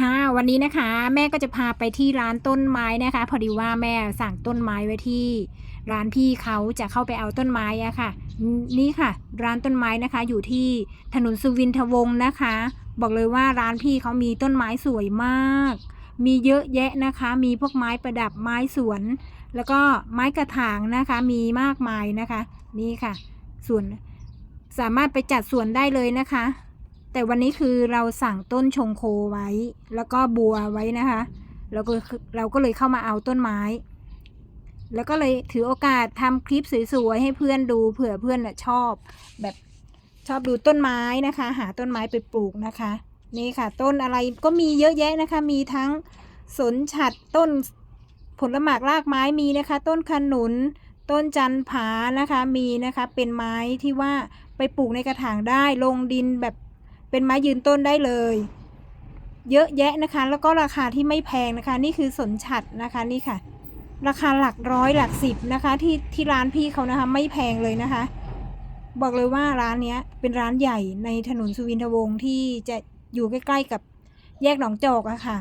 ค่ะวันนี้นะคะแม่ก็จะพาไปที่ร้านต้นไม้นะคะ พอดีว่าแม่สั่งต้นไม้ไว้ที่ ร้านพี่เขาจะเข้าไปเอาต้นไม้อะค่ะ นี่ค่ะ ร้านต้นไม้นะคะอยู่ที่ถนนสุวินทวงศ์นะคะ บอกเลยว่าร้านพี่เขามีต้นไม้สวยมาก มีเยอะแยะนะคะ มีพวกไม้ประดับไม้สวน แล้วก็ไม้กระถางนะคะ มีมากมายนะคะ นี่ค่ะส่วนสามารถไปจัดสวนได้เลยนะคะ แต่วันนี้คือเราสั่งต้นชงโคไว้ แล้วก็บัวไว้นะคะเราก็เราก็เลยเข้ามาเอาต้นไม้ แล้วก็เลยถือโอกาสทำคลิปสวยๆให้เพื่อนดูเผื่อเพื่อนชอบ แบบชอบดูต้นไม้นะคะ หาต้นไม้ไปปลูกนะคะ นี่ค่ะ ต้นอะไรก็มีเยอะแยะนะคะ มีทั้งสนฉัดต้นผลหมากรากไม้มีนะคะ ต้นขนุน ต้นจันผานะคะมีนะคะเป็นไม้ที่ว่าไปปลูกในกระถางได้ลงดินแบบ เป็นไม้ยืนต้นได้เลย เยอะแยะนะคะ แล้วก็ราคาที่ไม่แพงนะคะ นี่คือสนฉัดนะคะนี่ค่ะ ราคาหลักร้อยหลักสิบนะคะ ที่ที่ร้านพี่เขานะคะไม่แพงเลยนะคะ บอกเลยว่าร้านเนี้ยเป็นร้านใหญ่ในถนนสุวินทวงศ์ที่จะอยู่ใกล้ๆกับแยกหนองจอกอะค่ะ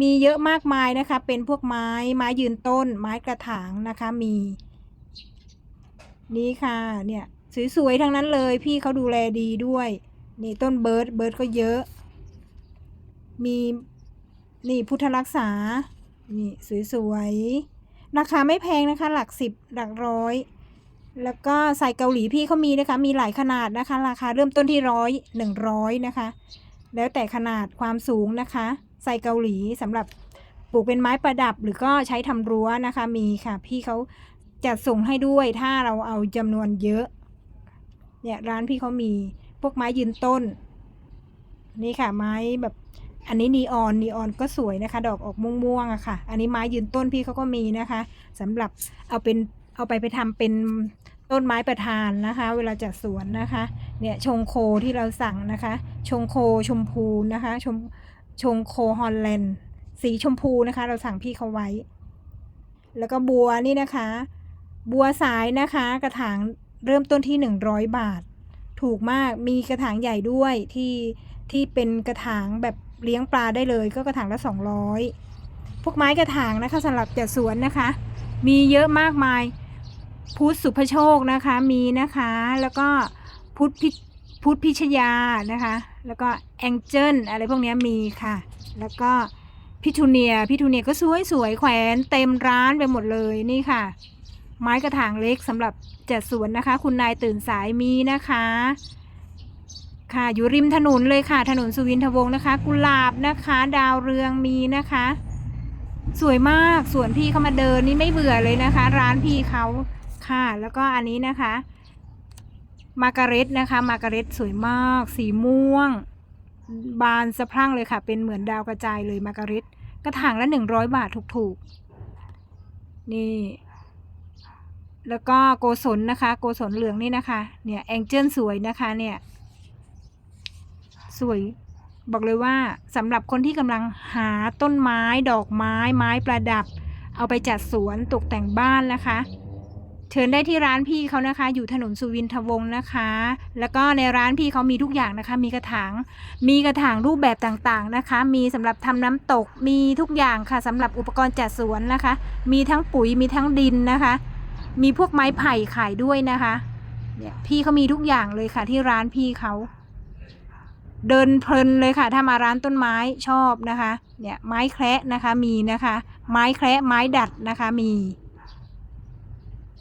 มีเยอะมากมายนะคะ เป็นพวกไม้ไม้ยืนต้น ไม้กระถางนะคะมี นี่ค่ะเนี่ย สวยๆทั้งนั้นเลย พี่เขาดูแลดีด้วย นี่ต้นเบิร์ดเบิร์ดก็เยอะ มีนี่พุทธรักษา นี่สวยๆราคาไม่แพงนะคะ หลักสิบหลักร้อย แล้วก็ใส่เกาหลีพี่เขามีนะคะ มีหลายขนาดนะคะ ราคาเริ่มต้นที่ร้อยหนึ่งร้อยนะคะ แล้วแต่ขนาดความสูงนะคะใส่เกาหลีสำหรับปลูกเป็นไม้ประดับ หรือก็ใช้ทำรั้วนะคะ มีค่ะ พี่เขาจัดส่งให้ด้วยถ้าเราเอาจำนวนเยอะ เนี่ยร้านพี่เขามีพวกไม้ยืนต้น นี่ค่ะไม้แบบอันนี้นีออนนีออนก็สวยนะคะ ดอกออกม่วงๆอะค่ะ อันนี้ไม้ยืนต้นพี่เขาก็มีนะคะสำหรับเอาเป็นเอาไปไปทำเป็นต้นไม้ประทานนะคะ เวลาจัดสวนนะคะ เนี่ยชงโคที่เราสั่งนะคะ ชงโคชมพูนะคะชมชงโคฮอลแลนด์สีชมพูนะคะ เราสั่งพี่เขาไว้ แล้วก็บัวนี่นะคะ บัวสายนะคะ กระถาง เริ่มต้นที่หนึ่งร้อยบาท ถูกมากมีกระถางใหญ่ด้วยที่ที่เป็นกระถางแบบเลี้ยงปลาได้เลย ก็กระถางละสองร้อยพวกไม้กระถางนะคะสำหรับจัดสวนนะคะ มีเยอะมากมายพุทธสุภโชคนะคะมีนะคะแล้วก็พุทธพิพุทธพิชยานะคะ แล้วก็แองเจิลอะไรพวกนี้มีค่ะ แล้วก็พิทูเนียพิทูเนียก็สวยสวยแขวนเต็มร้านไปหมดเลยนี่ค่ะ ไม้กระถางเล็กสำหรับจัดสวนนะคะ คุณนายตื่นสายมีนะคะ ค่ะอยู่ริมถนนเลยค่ะ ถนนสุวินทวงศ์นะคะ กุหลาบนะคะ ดาวเรืองมีนะคะ สวยมากสวนพี่เขามาเดินนี่ไม่เบื่อเลยนะคะ ร้านพี่เขาค่ะ แล้วก็อันนี้นะคะ มาการเร็ตนะคะ มาการเร็ตสวยมาก สีม่วง บานสะพรั่งเลยค่ะ เป็นเหมือนดาวกระจายเลยมาการเร็ตกระถางละหนึ่งร้อยบาทถูกๆนี่ แล้วก็โกศลนะคะ โกศลเหลืองนี่นะคะ เนี่ยแองเจิลสวยนะคะเนี่ย สวย บอกเลยว่าสำหรับคนที่กำลังหาต้นไม้ดอกไม้ไม้ประดับ เอาไปจัดสวนตกแต่งบ้านนะคะ เชิญได้ที่ร้านพี่เขานะคะ อยู่ถนนสุวินทวงศ์นะคะ แล้วก็ในร้านพี่เขามีทุกอย่างนะคะ มีกระถาง มีกระถางรูปแบบต่างๆนะคะ มีสำหรับทำน้ำตก มีทุกอย่างค่ะสำหรับอุปกรณ์จัดสวนนะคะ มีทั้งปุ๋ยมีทั้งดินนะคะ มีพวกไม้ไผ่ขายด้วยนะคะเนี่ยพี่เขามีทุกอย่างเลยค่ะ ที่ร้านพี่เขาเดินเพลินเลยค่ะ ถ้ามาร้านต้นไม้ชอบนะคะ เนี่ยไม้แคระนะคะมีนะคะ ไม้แคระไม้ดัดนะคะมี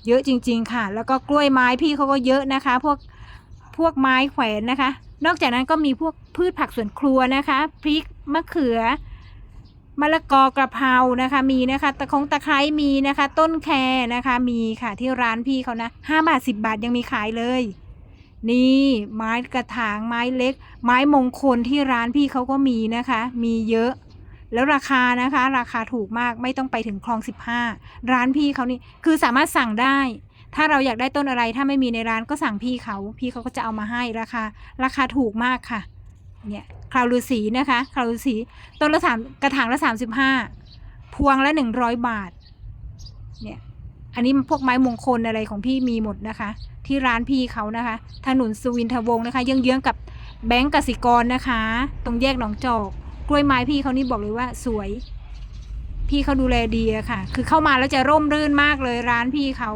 เยอะจริง ๆ ค่ะ แล้วก็กล้วยไม้พี่เขาก็เยอะนะคะ พวกพวกไม้แขวนนะคะ นอกจากนั้นก็มีพวกพืชผักสวนครัวนะคะพริกมะเขือ มะละกอกระเพรานะคะมีนะคะตะคงตะไคร้มีนะคะ ต้นแครนะคะมีค่ะที่ร้านพี่เขานะห้าบาทสิบบาทยังมีขายเลย นี่ไม้กระถางไม้เล็ก ไม้มงคลที่ร้านพี่เขาก็มีนะคะ มีเยอะ แล้วราคานะคะ ราคาถูกมากไม่ต้องไปถึงคลองสิบห้าร้านพี่เขานี่คือสามารถสั่งได้ ถ้าเราอยากได้ต้นอะไรถ้าไม่มีในร้านก็สั่งพี่เขา พี่เขาก็จะเอามาให้ราคา ราคาถูกมากค่ะ เนี่ย คราวฤาษีนะคะคราวฤาษีต้นละสามกระถางละสามสิบห้าพวงละหนึ่งร้อยบาท เนี่ย อันนี้พวกไม้มงคลอะไรของพี่มีหมดนะคะ ที่ร้านพี่เขานะคะ ถนนสุวินทวงศ์นะคะเยื้องๆกับแบงก์กสิกรนะคะ ตรงแยกหนองจอก กล้วยไม้พี่เขานี่บอกเลยว่าสวย พี่เขาดูแลดีอะค่ะ คือเข้ามาแล้วจะร่มรื่นมากเลยร้านพี่เขา